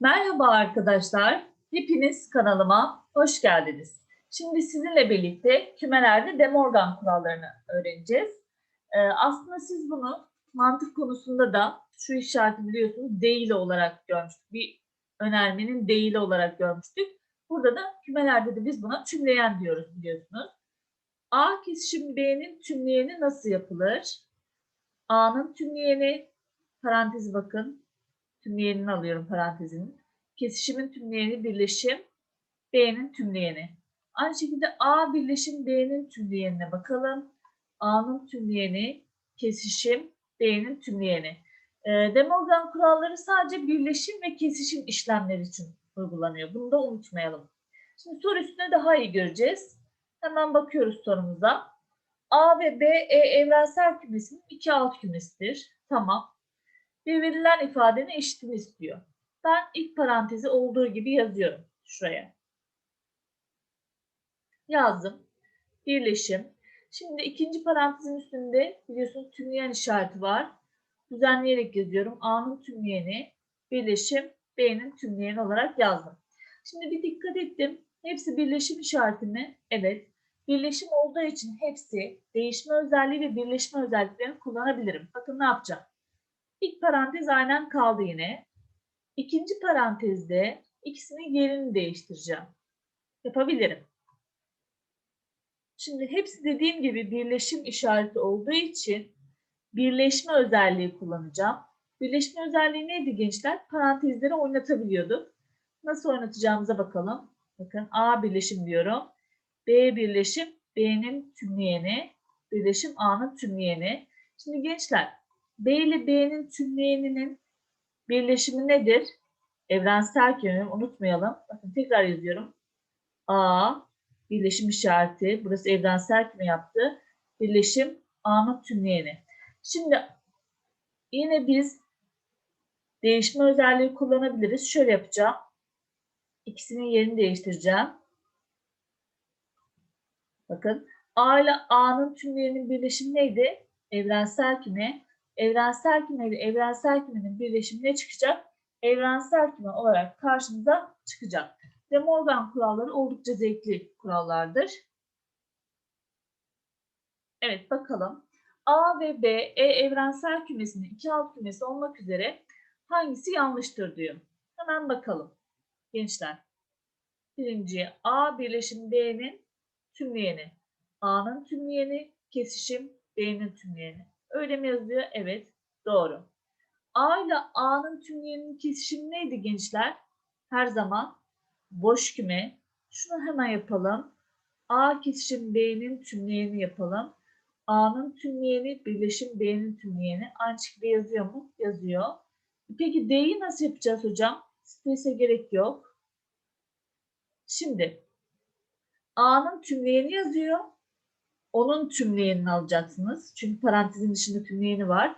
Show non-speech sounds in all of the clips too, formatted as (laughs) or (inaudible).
Merhaba arkadaşlar. Hepiniz kanalıma hoş geldiniz. Şimdi sizinle birlikte kümelerde De Morgan kurallarını öğreneceğiz. Ee, aslında siz bunu mantık konusunda da şu işareti biliyorsunuz değil olarak görmüştük. Bir önermenin değil olarak görmüştük. Burada da kümelerde de biz buna tümleyen diyoruz biliyorsunuz. A kesişim B'nin tümleyeni nasıl yapılır? A'nın tümleyeni parantezi bakın tümleyenini alıyorum parantezinin. Kesişimin tümleyeni birleşim B'nin tümleyeni. Aynı şekilde A birleşim B'nin tümleyenine bakalım. A'nın tümleyeni kesişim B'nin tümleyeni. E, De Morgan kuralları sadece birleşim ve kesişim işlemleri için uygulanıyor. Bunu da unutmayalım. Şimdi soru üstüne daha iyi göreceğiz. Hemen bakıyoruz sorumuza. A ve B E evrensel kümesinin iki alt kümesidir. Tamam ve verilen ifadenin eşitini istiyor. Ben ilk parantezi olduğu gibi yazıyorum şuraya. Yazdım. Birleşim. Şimdi ikinci parantezin üstünde biliyorsunuz tümleyen işareti var. Düzenleyerek yazıyorum. A'nın tümleyeni, birleşim, B'nin tümleyeni olarak yazdım. Şimdi bir dikkat ettim. Hepsi birleşim işareti mi? Evet. Birleşim olduğu için hepsi değişme özelliği ve birleşme özelliklerini kullanabilirim. Bakın ne yapacağım. İlk parantez aynen kaldı yine. İkinci parantezde ikisinin yerini değiştireceğim. Yapabilirim. Şimdi hepsi dediğim gibi birleşim işareti olduğu için birleşme özelliği kullanacağım. Birleşme özelliği neydi gençler? Parantezleri oynatabiliyorduk. Nasıl oynatacağımıza bakalım. Bakın A birleşim diyorum. B birleşim B'nin tümleyeni. Birleşim A'nın tümleyeni. Şimdi gençler B ile B'nin tümleyeninin birleşimi nedir? Evrensel kelime unutmayalım. Bakın tekrar yazıyorum. A birleşim işareti. Burası evrensel kelime yaptı. Birleşim A'nın tümleyeni. Şimdi yine biz değişme özelliği kullanabiliriz. Şöyle yapacağım. İkisinin yerini değiştireceğim. Bakın A ile A'nın tümleyeninin birleşimi neydi? Evrensel küme evrensel küme ile evrensel kümenin birleşimi ne çıkacak? Evrensel küme olarak karşımıza çıkacak. De Morgan kuralları oldukça zevkli kurallardır. Evet bakalım. A ve B, E evrensel kümesinin iki alt kümesi olmak üzere hangisi yanlıştır diyor. Hemen bakalım gençler. Birinci A birleşim B'nin tümleyeni. A'nın tümleyeni, kesişim B'nin tümleyeni. Öyle mi yazıyor? Evet. Doğru. A ile A'nın tümleyeninin kesişimi neydi gençler? Her zaman boş küme. Şunu hemen yapalım. A kesişim B'nin tümleyeni yapalım. A'nın tümleyeni birleşim B'nin tümleyeni. Aynı şekilde yazıyor mu? Yazıyor. Peki D'yi nasıl yapacağız hocam? Strese gerek yok. Şimdi A'nın tümleyeni yazıyor onun tümleyenini alacaksınız. Çünkü parantezin dışında tümleyeni var.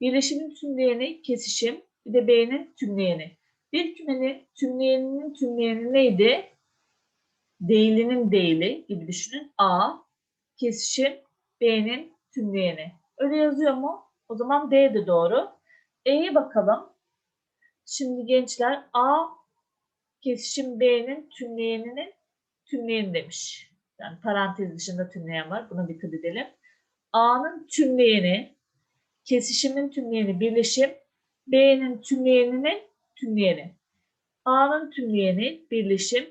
Birleşimin tümleyeni kesişim. Bir de B'nin tümleyeni. Bir kümenin tümleyeninin tümleyeni neydi? Değilinin değili gibi düşünün. A kesişim B'nin tümleyeni. Öyle yazıyor mu? O zaman D de doğru. E'ye bakalım. Şimdi gençler A kesişim B'nin tümleyeninin tümleyeni demiş. Yani parantez dışında tümleyen var. Buna dikkat edelim. A'nın tümleyeni, kesişimin tümleyeni, birleşim. B'nin tümleyeninin tümleyeni. A'nın tümleyeni, birleşim.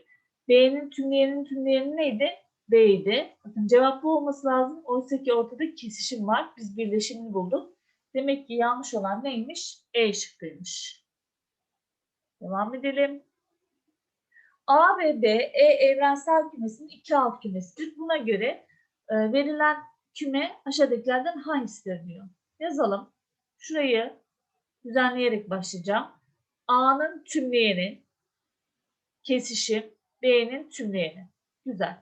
B'nin tümleyeninin tümleyeni neydi? B'ydi. Bakın cevap bu olması lazım. Oysa ki ortada kesişim var. Biz birleşimini bulduk. Demek ki yanlış olan neymiş? E şıkkıymış. Devam edelim. A ve B E evrensel kümesinin iki alt kümesidir. Buna göre e, verilen küme aşağıdakilerden hangisidir diyor. Yazalım. Şurayı düzenleyerek başlayacağım. A'nın tümleyeni, kesişim, B'nin tümleyeni. Güzel.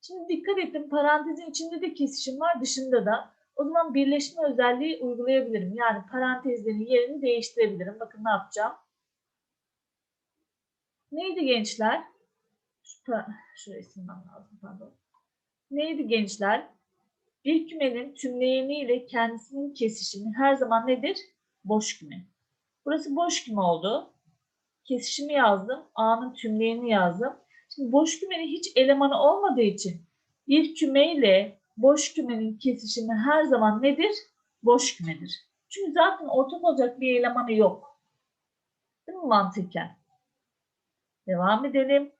Şimdi dikkat ettim parantezin içinde de kesişim var dışında da. O zaman birleşme özelliği uygulayabilirim. Yani parantezlerin yerini değiştirebilirim. Bakın ne yapacağım. Neydi gençler? Şurayı silmem lazım pardon. Neydi gençler? Bir kümenin tümleyeni ile kendisinin kesişimi her zaman nedir? Boş küme. Burası boş küme oldu. kesişimi yazdım. A'nın tümleyeni yazdım. Şimdi boş kümenin hiç elemanı olmadığı için bir küme ile boş kümenin kesişimi her zaman nedir? Boş kümedir. Çünkü zaten ortak olacak bir elemanı yok. Değil mi mantıken? Devam edelim.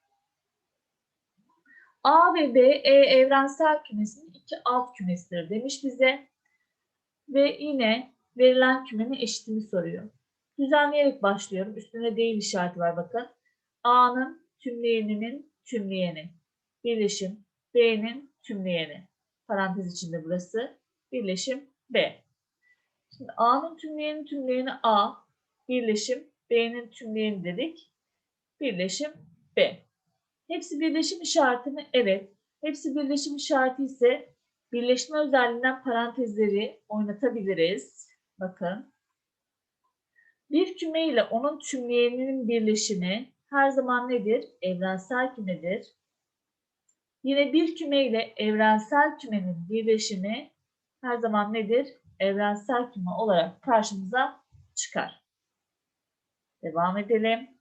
A ve B, E evrensel kümesinin iki alt kümesidir demiş bize. Ve yine verilen kümenin eşitini soruyor. Düzenleyerek başlıyorum. Üstüne değil işareti var bakın. A'nın tümleyeninin tümleyeni. Birleşim B'nin tümleyeni. Parantez içinde burası. Birleşim B. Şimdi A'nın tümleyeni tümleyeni A. Birleşim B'nin tümleyeni dedik. Birleşim B. Hepsi birleşim işareti mi? Evet. Hepsi birleşim işareti ise birleşme özelliğinden parantezleri oynatabiliriz. Bakın. Bir küme ile onun tümleyeninin birleşimi her zaman nedir? Evrensel kümedir. Yine bir küme ile evrensel kümenin birleşimi her zaman nedir? Evrensel küme olarak karşımıza çıkar. Devam edelim.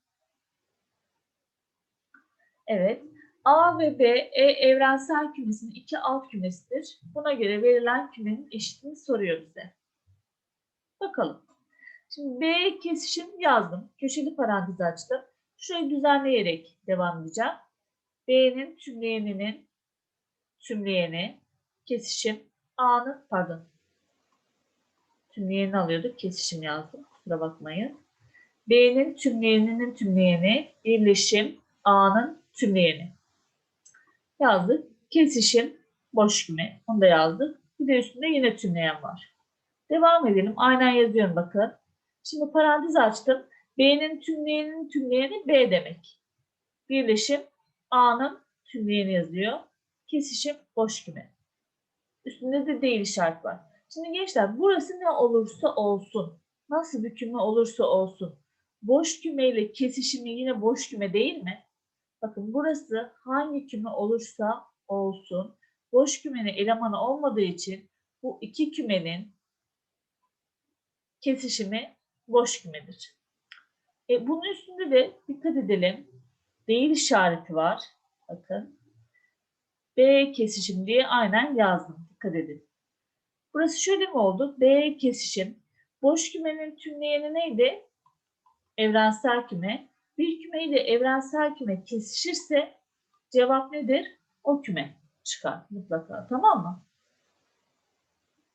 Evet. A ve B, E evrensel kümesinin iki alt kümesidir. Buna göre verilen kümenin eşitini soruyor bize. Bakalım. Şimdi B kesişim yazdım. Köşeli parantez açtım. Şurayı düzenleyerek devam edeceğim. B'nin tümleyeninin tümleyeni kesişim A'nın pardon tümleyenini alıyorduk. Kesişim yazdım. Kusura bakmayın. B'nin tümleyeninin tümleyeni birleşim A'nın tümleyeni. Yazdık. Kesişim boş küme. Onu da yazdık. Bir de üstünde yine tümleyen var. Devam edelim. Aynen yazıyorum bakın. Şimdi parantez açtım. B'nin tümleyeninin tümleyeni B demek. Birleşim A'nın tümleyeni yazıyor. Kesişim boş küme. Üstünde de değil işaret var. Şimdi gençler burası ne olursa olsun. Nasıl bir küme olursa olsun. Boş küme ile kesişimi yine boş küme değil mi? Bakın burası hangi küme olursa olsun. Boş kümenin elemanı olmadığı için bu iki kümenin kesişimi boş kümedir. E, bunun üstünde de dikkat edelim. Değil işareti var. Bakın. B kesişim diye aynen yazdım. Dikkat edin. Burası şöyle mi oldu? B kesişim. Boş kümenin tümleyeni neydi? Evrensel küme. Bir küme ile evrensel küme kesişirse cevap nedir? O küme çıkar mutlaka. Tamam mı?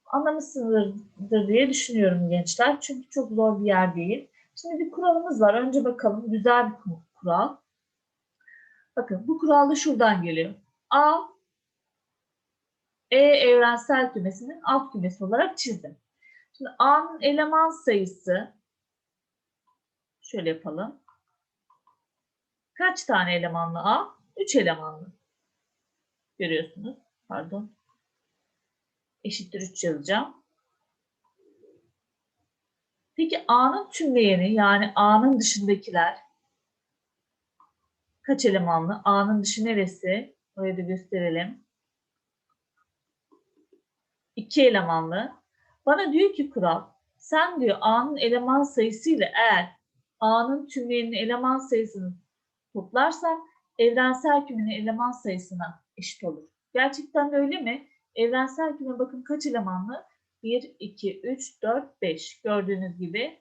Anlamışsınızdır diye düşünüyorum gençler. Çünkü çok zor bir yer değil. Şimdi bir kuralımız var. Önce bakalım. Güzel bir kural. Bakın bu kural da şuradan geliyor. A E evrensel kümesinin alt kümesi olarak çizdim. Şimdi A'nın eleman sayısı şöyle yapalım. Kaç tane elemanlı A? 3 elemanlı. Görüyorsunuz. Pardon. Eşittir 3 yazacağım. Peki A'nın tümleyeni yani A'nın dışındakiler kaç elemanlı? A'nın dışı neresi? Orayı da gösterelim. 2 elemanlı. Bana diyor ki kural sen diyor A'nın eleman sayısıyla eğer A'nın tümleyeninin eleman sayısını toplarsan evrensel kümenin eleman sayısına eşit olur. Gerçekten öyle mi? Evrensel küme bakın kaç elemanlı? 1, 2, 3, 4, 5. Gördüğünüz gibi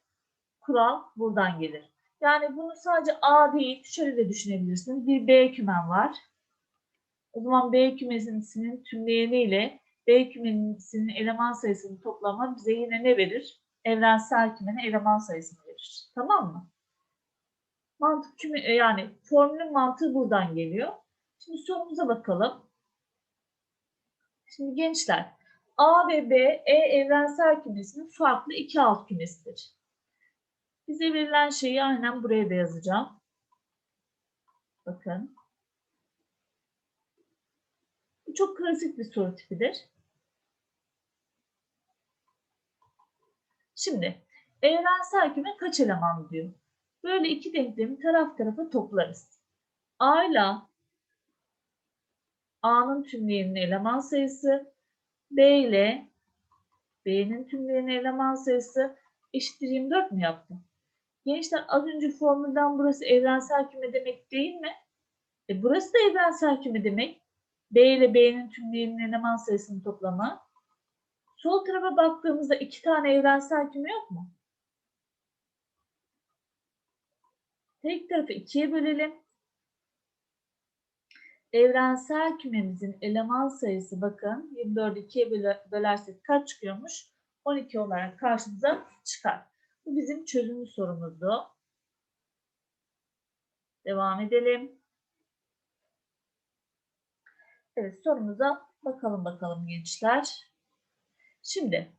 kural buradan gelir. Yani bunu sadece A değil, şöyle de düşünebilirsiniz. Bir B kümen var. O zaman B kümesinin tümleyeni ile B kümesinin eleman sayısını toplama bize yine ne verir? Evrensel kümenin eleman sayısını verir. Tamam mı? Mantık küme, yani formülün mantığı buradan geliyor. Şimdi sorumuza bakalım. Şimdi gençler, A ve B, E evrensel kümesinin farklı iki alt kümesidir. Bize verilen şeyi aynen buraya da yazacağım. Bakın. Bu çok klasik bir soru tipidir. Şimdi evrensel küme kaç eleman diyor. Böyle iki denklemi taraf tarafa toplarız. A ile A'nın tümleyeninin eleman sayısı B ile B'nin tümleyeninin eleman sayısı eşittir 24 mu yaptım? Gençler az önce formülden burası evrensel küme demek değil mi? E burası da evrensel küme demek. B ile B'nin tümleyenin eleman sayısının toplamı. Sol tarafa baktığımızda iki tane evrensel küme yok mu? Tek tarafı ikiye bölelim. Evrensel kümemizin eleman sayısı bakın 24'ü ikiye bölersek kaç çıkıyormuş? 12 olarak karşımıza çıkar. Bu bizim çözümlü sorumuzdu. Devam edelim. Evet sorumuza bakalım bakalım gençler. Şimdi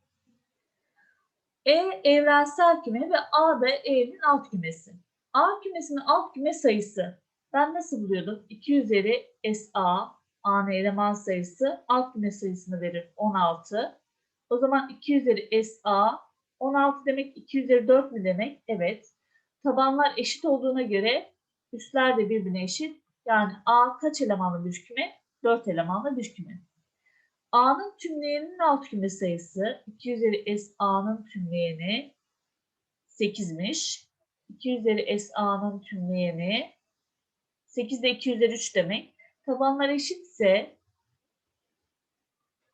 E evrensel küme ve A da E'nin alt kümesi. A kümesinin alt küme sayısı ben nasıl buluyordum? 2 üzeri SA A'nın eleman sayısı alt küme sayısını verir 16. O zaman 2 üzeri SA 16 demek 2 üzeri 4 mü demek? Evet. Tabanlar eşit olduğuna göre üstler de birbirine eşit. Yani A kaç elemanlı bir küme? 4 elemanlı bir küme. A'nın tümleyeninin alt küme sayısı 2 üzeri SA'nın tümleyeni 8'miş. 2 üzeri SA'nın tümleyeni 8 de 2 üzeri 3 demek. Tabanlar eşitse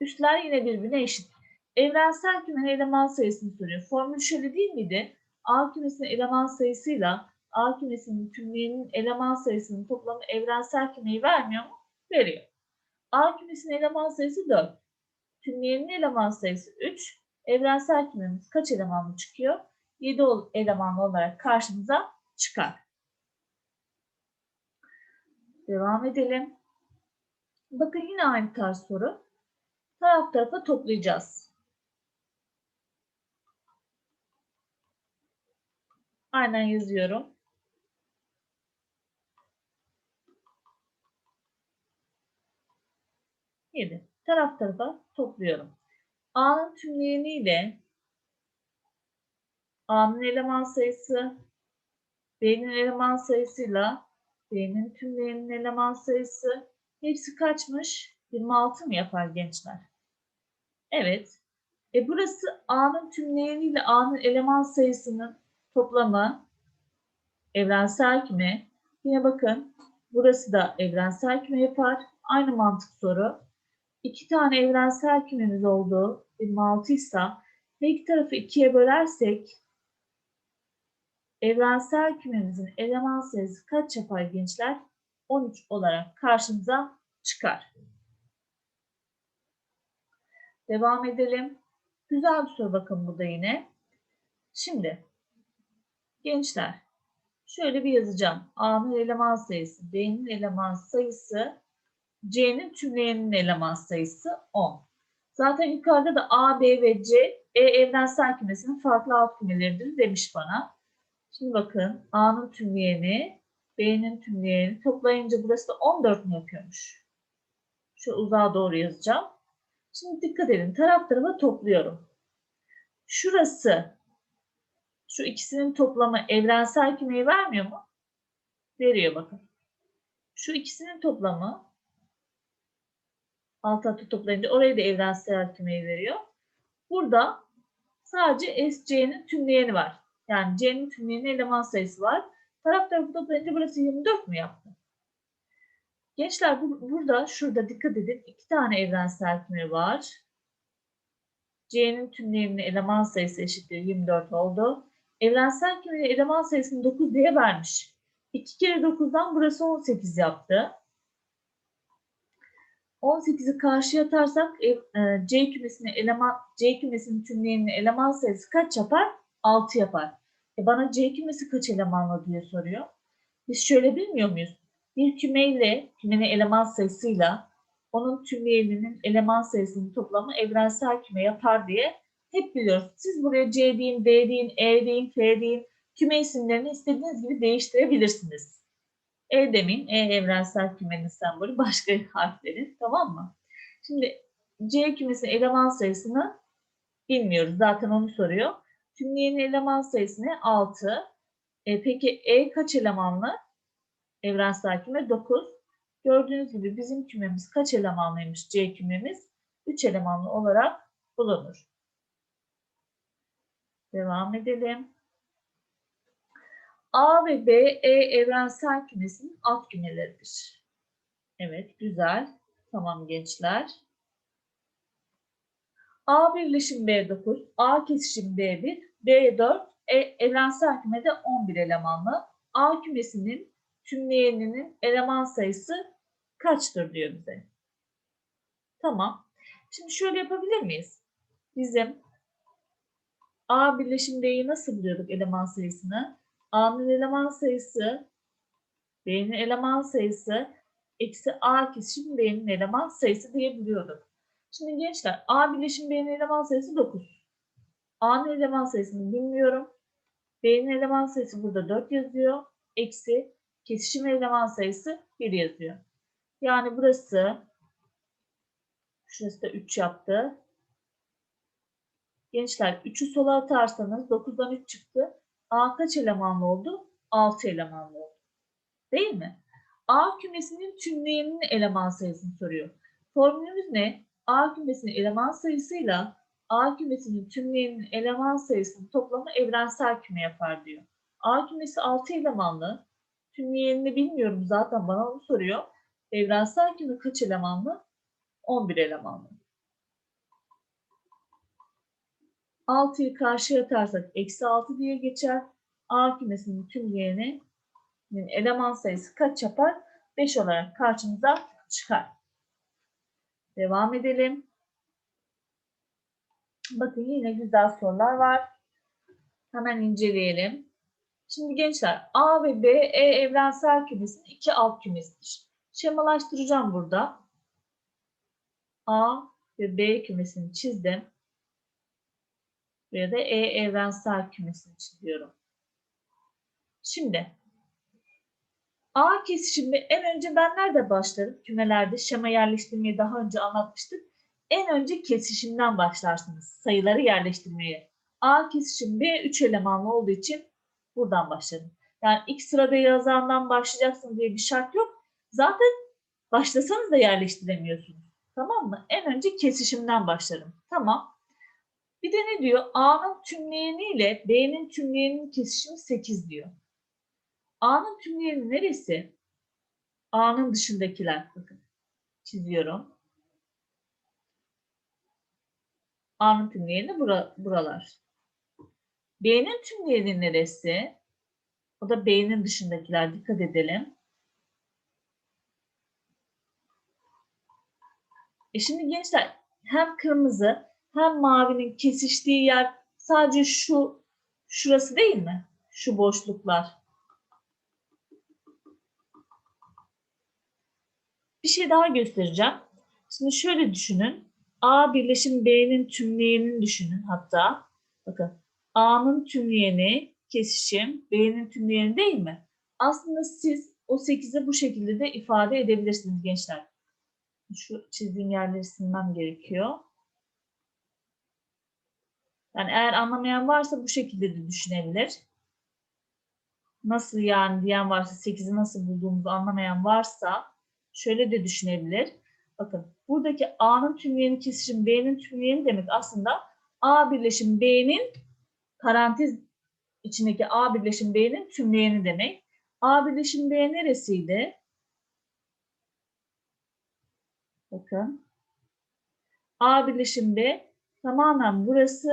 üstler yine birbirine eşit. Evrensel kümenin eleman sayısını soruyor. Formül şöyle değil miydi? A kümesinin eleman sayısıyla A kümesinin tümleyenin eleman sayısının toplamı evrensel kümeyi vermiyor mu? Veriyor. A kümesinin eleman sayısı 4. Tümleyenin eleman sayısı 3. Evrensel kümemiz kaç elemanlı çıkıyor? 7 elemanlı olarak karşımıza çıkar. Devam edelim. Bakın yine aynı tarz soru. Taraf tarafa toplayacağız. Aynen yazıyorum. Yedi. Taraf tarafa topluyorum. A'nın tümleyeniyle A'nın eleman sayısı B'nin eleman sayısıyla B'nin tümleyenin eleman sayısı hepsi kaçmış? 26 mı yapar gençler? Evet. E burası A'nın tümleyeniyle A'nın eleman sayısının toplamı evrensel küme. Yine bakın burası da evrensel küme yapar. Aynı mantık soru. İki tane evrensel kümemiz oldu. 26 ise her iki tarafı ikiye bölersek evrensel kümemizin eleman sayısı kaç yapar gençler? 13 olarak karşımıza çıkar. Devam edelim. Güzel bir soru bakın bu da yine. Şimdi gençler şöyle bir yazacağım. A'nın eleman sayısı, B'nin eleman sayısı, C'nin tümleyenin eleman sayısı 10. Zaten yukarıda da A, B ve C E evrensel kümesinin farklı alt kümeleridir demiş bana. Şimdi bakın A'nın tümleyeni, B'nin tümleyeni toplayınca burası da 14 mu yapıyormuş? Şu uzağa doğru yazacağım. Şimdi dikkat edin taraf tarafa topluyorum. Şurası şu ikisinin toplamı evrensel kümeyi vermiyor mu? Veriyor bakın. Şu ikisinin toplamı alt alta toplayınca orayı da evrensel kümeyi veriyor. Burada sadece SC'nin tümleyeni var. Yani C'nin tümleyenin eleman sayısı var. Taraf tarafı toplayınca burası 24 mu yaptı? Gençler bu, burada şurada dikkat edin. iki tane evrensel küme var. C'nin tümleyenin eleman sayısı eşittir 24 oldu. Evrensel kümenin eleman sayısını 9 diye vermiş. 2 kere 9'dan burası 18 yaptı. 18'i karşıya atarsak e, e, C kümesinin eleman C kümesinin tümleyeninin eleman sayısı kaç yapar? 6 yapar. E bana C kümesi kaç elemanlı diye soruyor. Biz şöyle bilmiyor muyuz? Bir kümeyle kümenin eleman sayısıyla onun tümleyeninin eleman sayısının toplamı evrensel küme yapar diye hep biliyoruz. Siz buraya C deyin, D deyin, E deyin, F deyin. Küme isimlerini istediğiniz gibi değiştirebilirsiniz. E demin, E evrensel kümenin sembolü başka harfleri. Tamam mı? Şimdi C kümesinin eleman sayısını bilmiyoruz. Zaten onu soruyor. Tümleyenin eleman sayısı ne? 6. E, peki E kaç elemanlı? Evrensel küme 9. Gördüğünüz gibi bizim kümemiz kaç elemanlıymış C kümemiz? 3 elemanlı olarak bulunur. Devam edelim. A ve B, E evrensel kümesinin alt kümeleridir. Evet, güzel. Tamam gençler. A birleşim B9, A kesişim B1, B4, e, evrensel kümede 11 elemanlı. A kümesinin tümleyeninin eleman sayısı kaçtır diyor bize. Tamam. Şimdi şöyle yapabilir miyiz? Bizim A birleşim B'yi nasıl buluyorduk eleman sayısını? A'nın eleman sayısı, B'nin eleman sayısı, eksi A kesişim B'nin eleman sayısı diye buluyorduk. Şimdi gençler A birleşim B'nin eleman sayısı 9. A'nın eleman sayısını bilmiyorum. B'nin eleman sayısı burada 4 yazıyor. Eksi kesişim eleman sayısı 1 yazıyor. Yani burası şurası da 3 yaptı. Gençler 3'ü sola atarsanız 9'dan 3 çıktı. A kaç elemanlı oldu? 6 elemanlı oldu. Değil mi? A kümesinin tümleyeninin eleman sayısını soruyor. Formülümüz ne? A kümesinin eleman sayısıyla A kümesinin tümleyeninin eleman sayısının toplamı evrensel küme yapar diyor. A kümesi 6 elemanlı. Tümleyenini bilmiyorum zaten bana onu soruyor. Evrensel küme kaç elemanlı? 11 elemanlı. 6'yı karşıya atarsak eksi 6 diye geçer. A kümesinin tümleyeninin eleman sayısı kaç yapar? 5 olarak karşımıza çıkar. Devam edelim. Bakın yine güzel sorular var. Hemen inceleyelim. Şimdi gençler A ve B E evrensel kümesinin iki alt kümesidir. Şemalaştıracağım burada. A ve B kümesini çizdim. Buraya da E evrensel kümesini çiziyorum. Şimdi A kesişimde en önce ben nerede başlarım? Kümelerde şema yerleştirmeyi daha önce anlatmıştık. En önce kesişimden başlarsınız sayıları yerleştirmeye. A kesişim B 3 elemanlı olduğu için buradan başladım. Yani ilk sırada yazandan başlayacaksın diye bir şart yok. Zaten başlasanız da yerleştiremiyorsunuz. Tamam mı? En önce kesişimden başlarım. Tamam. Bir de ne diyor? A'nın tümleyeni ile B'nin tümleyeninin kesişimi 8 diyor. A'nın tümleyeni neresi? A'nın dışındakiler. Bakın. Çiziyorum. A'nın tümleyeni bura, buralar. B'nin tümleyeni neresi? O da B'nin dışındakiler. Dikkat edelim. E şimdi gençler hem kırmızı hem mavinin kesiştiği yer sadece şu şurası değil mi? Şu boşluklar. Bir şey daha göstereceğim. Şimdi şöyle düşünün. A birleşim B'nin tümleyenini düşünün hatta. Bakın A'nın tümleyeni kesişim B'nin tümleyeni değil mi? Aslında siz o 8'i bu şekilde de ifade edebilirsiniz gençler. Şu çizdiğim yerleri silmem gerekiyor. Yani eğer anlamayan varsa bu şekilde de düşünebilir. Nasıl yani diyen varsa 8'i nasıl bulduğumuzu anlamayan varsa şöyle de düşünebilir. Bakın buradaki A'nın tümleyeni kesişim B'nin tümleyeni demek aslında A birleşim B'nin parantez içindeki A birleşim B'nin tümleyeni demek. A birleşim B neresiydi? Bakın. A birleşim B tamamen burası.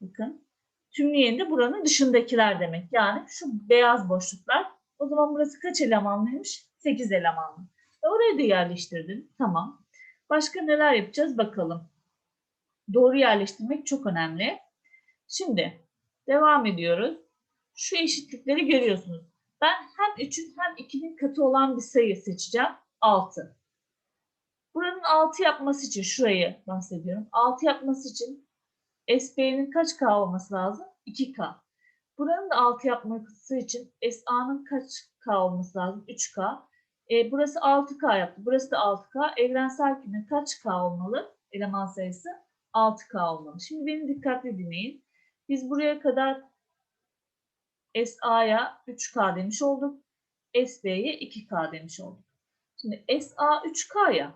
Bakın. Tümleyeni de buranın dışındakiler demek. Yani şu beyaz boşluklar. O zaman burası kaç elemanlıymış? 8 elemanlı. E oraya da yerleştirdin. Tamam. Başka neler yapacağız bakalım. Doğru yerleştirmek çok önemli. Şimdi devam ediyoruz. Şu eşitlikleri görüyorsunuz. Ben hem 3'ün hem 2'nin katı olan bir sayı seçeceğim. 6. Buranın 6 yapması için şurayı bahsediyorum. 6 yapması için SB'nin kaç K olması lazım? 2K. Buranın da 6 yapması için SA'nın kaç K olması lazım? 3K. E, burası 6K yaptı. Burası da 6K. Evrensel küme kaç K olmalı? Eleman sayısı 6K olmalı. Şimdi beni dikkatli dinleyin. Biz buraya kadar SA'ya 3K demiş olduk. SB'ye 2K demiş olduk. Şimdi SA 3K ya.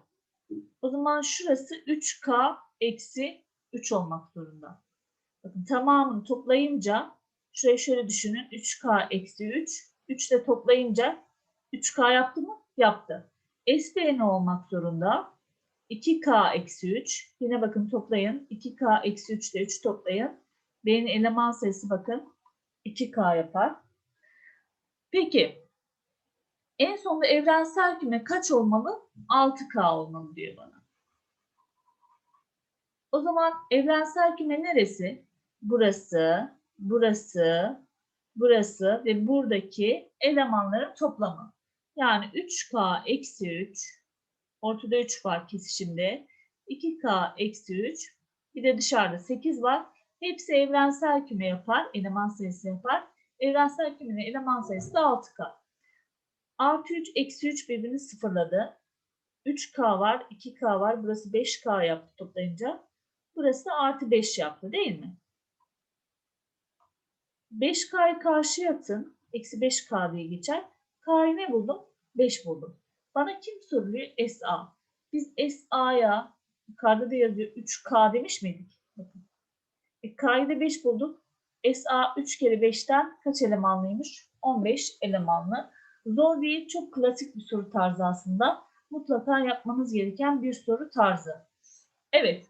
O zaman şurası 3K eksi 3 olmak zorunda. Bakın tamamını toplayınca Şurayı şöyle düşünün. 3K eksi 3. 3 ile toplayınca 3K yaptı mı? Yaptı. S ne olmak zorunda? 2K eksi 3. Yine bakın toplayın. 2K eksi 3 ile 3 toplayın. B'nin eleman sayısı bakın 2K yapar. Peki en sonunda evrensel küme kaç olmalı? 6K olmalı diyor bana. O zaman evrensel küme neresi? Burası, burası, burası ve buradaki elemanların toplamı. Yani 3K eksi 3, ortada 3 var kesişimde. 2K eksi 3, bir de dışarıda 8 var. Hepsi evrensel küme yapar, eleman sayısı yapar. Evrensel kümenin eleman sayısı da 6K. Artı 3, eksi 3 birbirini sıfırladı. 3K var, 2K var. Burası 5K yaptı toplayınca. Burası da artı 5 yaptı değil mi? 5K'yı karşıya atın. Eksi 5K diye geçer. K'yı ne buldum? 5 buldum. Bana kim soruluyor? SA. Biz SA'ya yukarıda da yazıyor 3K demiş miydik? Bakın. E, K'yı da 5 bulduk. SA 3 kere 5'ten kaç elemanlıymış? 15 elemanlı. Zor değil, çok klasik bir soru tarzı aslında. Mutlaka yapmanız gereken bir soru tarzı. Evet.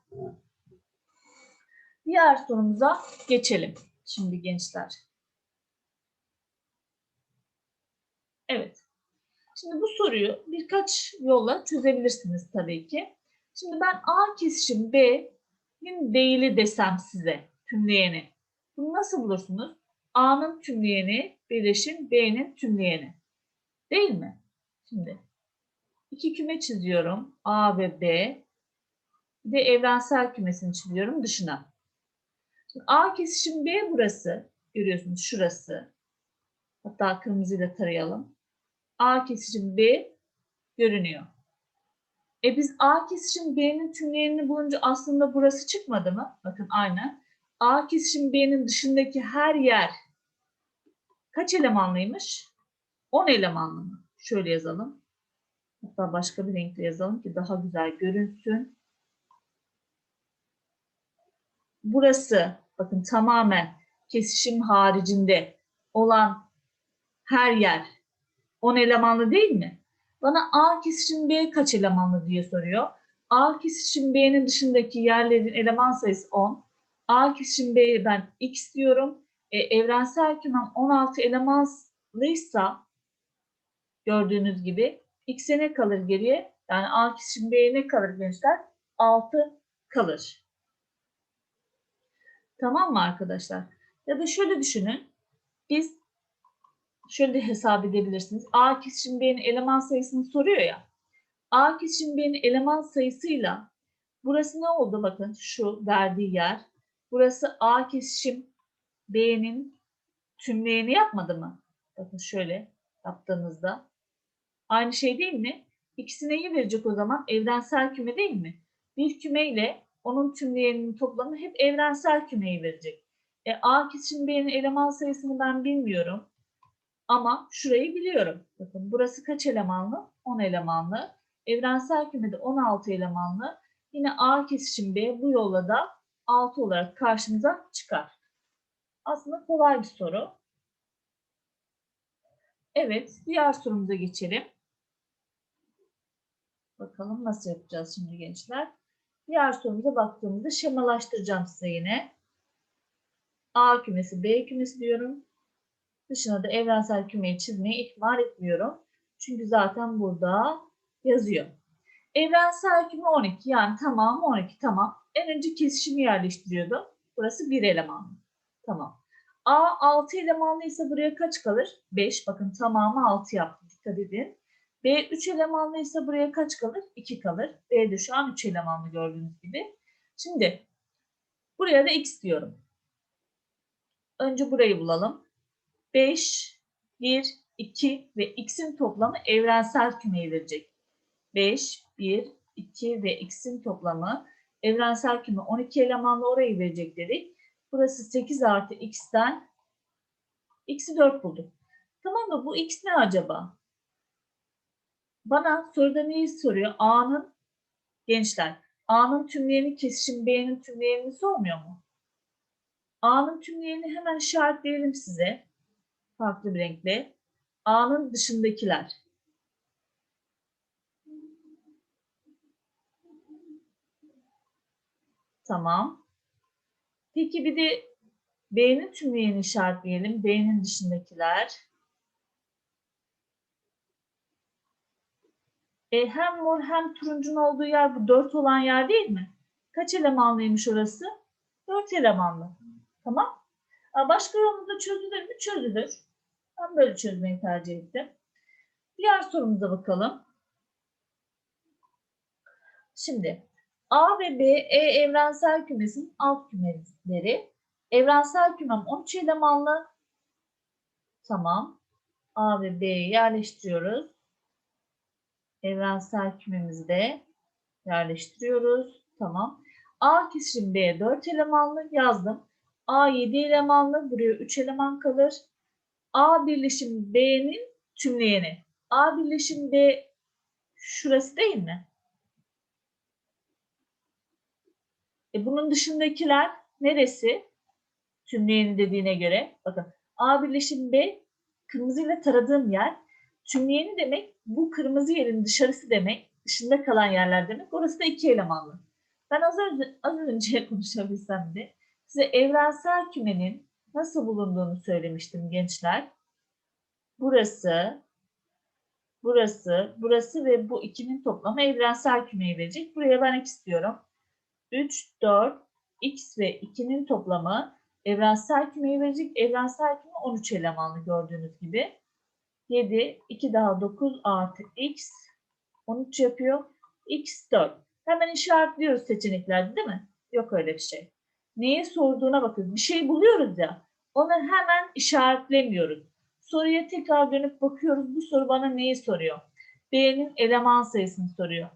Diğer sorumuza geçelim. Şimdi gençler. Evet. Şimdi bu soruyu birkaç yolla çözebilirsiniz tabii ki. Şimdi ben A kesişim B'nin değili desem size tümleyeni. Bunu nasıl bulursunuz? A'nın tümleyeni birleşim B'nin tümleyeni. Değil mi? Şimdi iki küme çiziyorum. A ve B. Bir de evrensel kümesini çiziyorum dışına. Şimdi A kesişim B burası. Görüyorsunuz şurası. Hatta kırmızıyla tarayalım. A kesişim B görünüyor. E biz A kesişim B'nin tümleyenini bulunca aslında burası çıkmadı mı? Bakın aynı. A kesişim B'nin dışındaki her yer kaç elemanlıymış? 10 elemanlı mı? Şöyle yazalım. Hatta başka bir renkle yazalım ki daha güzel görünsün. Burası bakın tamamen kesişim haricinde olan her yer 10 elemanlı değil mi? Bana A kesişim B kaç elemanlı diye soruyor. A kesişim B'nin dışındaki yerlerin eleman sayısı 10. A kesişim B'ye ben X diyorum. E, evrensel kümem 16 elemanlıysa gördüğünüz gibi X'e ne kalır geriye? Yani A kesişim B'ye ne kalır gençler? 6 kalır. Tamam mı arkadaşlar? Ya da şöyle düşünün. Biz şöyle de hesap edebilirsiniz. A kesişim B'nin eleman sayısını soruyor ya. A kesişim B'nin eleman sayısıyla burası ne oldu? Bakın şu verdiği yer. Burası A kesişim B'nin tümleyeni yapmadı mı? Bakın şöyle yaptığınızda. Aynı şey değil mi? İkisi neyi verecek o zaman? Evrensel küme değil mi? Bir küme ile onun tümleyeninin toplamı hep evrensel kümeyi verecek. E, A kesişim B'nin eleman sayısını ben bilmiyorum. Ama şurayı biliyorum. Bakın burası kaç elemanlı? 10 elemanlı. Evrensel kümede 16 elemanlı. Yine A kesişim B bu yolla da 6 olarak karşımıza çıkar. Aslında kolay bir soru. Evet, diğer sorumuza geçelim. Bakalım nasıl yapacağız şimdi gençler. Diğer sorumuza baktığımızda şemalaştıracağım size yine. A kümesi, B kümesi diyorum. Dışına da evrensel kümeyi çizmeyi ihmal etmiyorum. Çünkü zaten burada yazıyor. Evrensel küme 12 yani tamam 12 tamam. En önce kesişimi yerleştiriyordum. Burası bir elemanlı. Tamam. A 6 elemanlıysa buraya kaç kalır? 5. Bakın tamamı 6 yaptım. Dikkat edin. B 3 elemanlıysa buraya kaç kalır? 2 kalır. B de şu an 3 elemanlı gördüğünüz gibi. Şimdi buraya da x diyorum. Önce burayı bulalım. 5, 1, 2 ve x'in toplamı evrensel kümeyi verecek. 5, 1, 2 ve x'in toplamı evrensel küme 12 elemanlı orayı verecek dedik. Burası 8 artı x'ten x'i 4 bulduk. Tamam mı? Bu x ne acaba? Bana soruda neyi soruyor? A'nın gençler A'nın tümleyeni kesişim B'nin tümleyenini sormuyor mu? A'nın tümleyeni hemen işaretleyelim size. Farklı bir renkle. A'nın dışındakiler. Tamam. Peki bir de B'nin tümleyeni işaretleyelim. B'nin dışındakiler. E, hem mor hem turuncun olduğu yer bu 4 olan yer değil mi? Kaç elemanlıymış orası? 4 elemanlı. Tamam. Başka yolda çözülür mü? Çözülür. Ben böyle çözmeyi tercih ettim. Diğer sorumuza bakalım. Şimdi A ve B, E evrensel kümesinin alt kümeleri. Evrensel kümem 13 elemanlı. Tamam. A ve B'yi yerleştiriyoruz. Evrensel kümemizi de yerleştiriyoruz. Tamam. A kesişim B 4 elemanlı yazdım. A 7 elemanlı. Buraya 3 eleman kalır. A birleşim B'nin tümleyeni. A birleşim B şurası değil mi? E bunun dışındakiler neresi? Tümleyeni dediğine göre. Bakın A birleşim B kırmızıyla taradığım yer. Tümleyeni demek bu kırmızı yerin dışarısı demek. Dışında kalan yerler demek. Orası da iki elemanlı. Ben az önce, az önce (laughs) konuşabilsem de size evrensel kümenin nasıl bulunduğunu söylemiştim gençler. Burası, burası, burası ve bu ikinin toplamı evrensel kümeyi verecek. Buraya ben x istiyorum. 3, 4, x ve 2'nin toplamı evrensel kümeyi verecek. Evrensel küme 13 elemanlı gördüğünüz gibi. 7, 2 daha 9 artı x 13 yapıyor. x 4. Hemen işaretliyoruz seçeneklerde değil mi? Yok öyle bir şey. Neye sorduğuna bakıyoruz. Bir şey buluyoruz ya. Onu hemen işaretlemiyoruz. Soruya tekrar dönüp bakıyoruz. Bu soru bana neyi soruyor? B'nin eleman sayısını soruyor.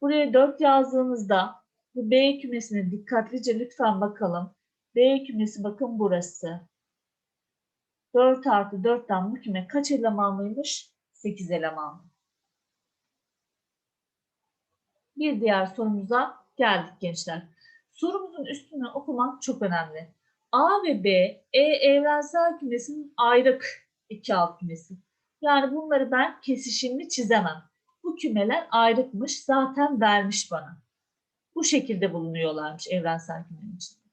Buraya 4 yazdığımızda bu B kümesine dikkatlice lütfen bakalım. B kümesi bakın burası. 4 artı 4'ten bu küme kaç elemanlıymış? 8 elemanlı. Bir diğer sorumuza geldik gençler. Sorumuzun üstünü okumak çok önemli. A ve B, E evrensel kümesinin ayrık iki alt kümesi. Yani bunları ben kesişimli çizemem. Bu kümeler ayrıkmış, zaten vermiş bana. Bu şekilde bulunuyorlarmış evrensel kümenin içinde.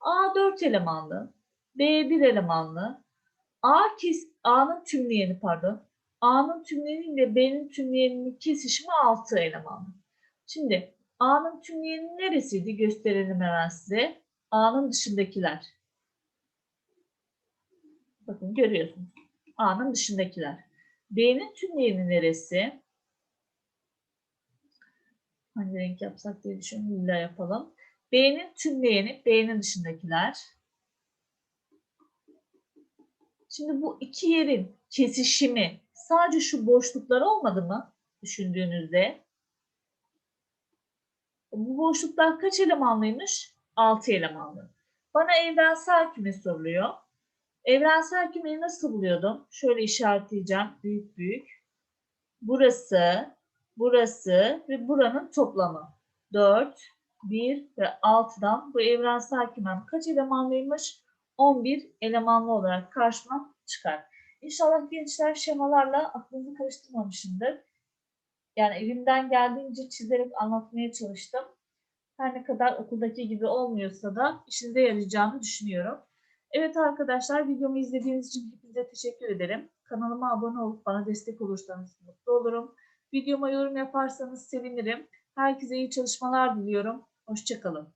A 4 elemanlı, B 1 elemanlı, A kes, A'nın tümleyeni pardon. A'nın tümleyeni ile B'nin tümleyeninin kesişimi 6 elemanlı. Şimdi A'nın tümleyeni neresiydi gösterelim hemen size. A'nın dışındakiler. Bakın görüyorsunuz. A'nın dışındakiler. B'nin tümleyeni neresi? Hangi renk yapsak diye düşünüyorum. Lila yapalım. B'nin tümleyeni, B'nin dışındakiler. Şimdi bu iki yerin kesişimi sadece şu boşluklar olmadı mı düşündüğünüzde? Bu boşluklar kaç elemanlıymış? 6 elemanlı. Bana evrensel küme soruluyor. Evrensel kümeyi nasıl buluyordum? Şöyle işaretleyeceğim. Büyük büyük. Burası, burası ve buranın toplamı. 4, 1 ve 6'dan bu evrensel kümem kaç elemanlıymış? 11 elemanlı olarak karşıma çıkar. İnşallah gençler şemalarla aklınızı karıştırmamışımdır. Yani elimden geldiğince çizerek anlatmaya çalıştım. Her ne kadar okuldaki gibi olmuyorsa da işinize yarayacağını düşünüyorum. Evet arkadaşlar videomu izlediğiniz için hepinize teşekkür ederim. Kanalıma abone olup bana destek olursanız mutlu olurum. Videoma yorum yaparsanız sevinirim. Herkese iyi çalışmalar diliyorum. Hoşçakalın.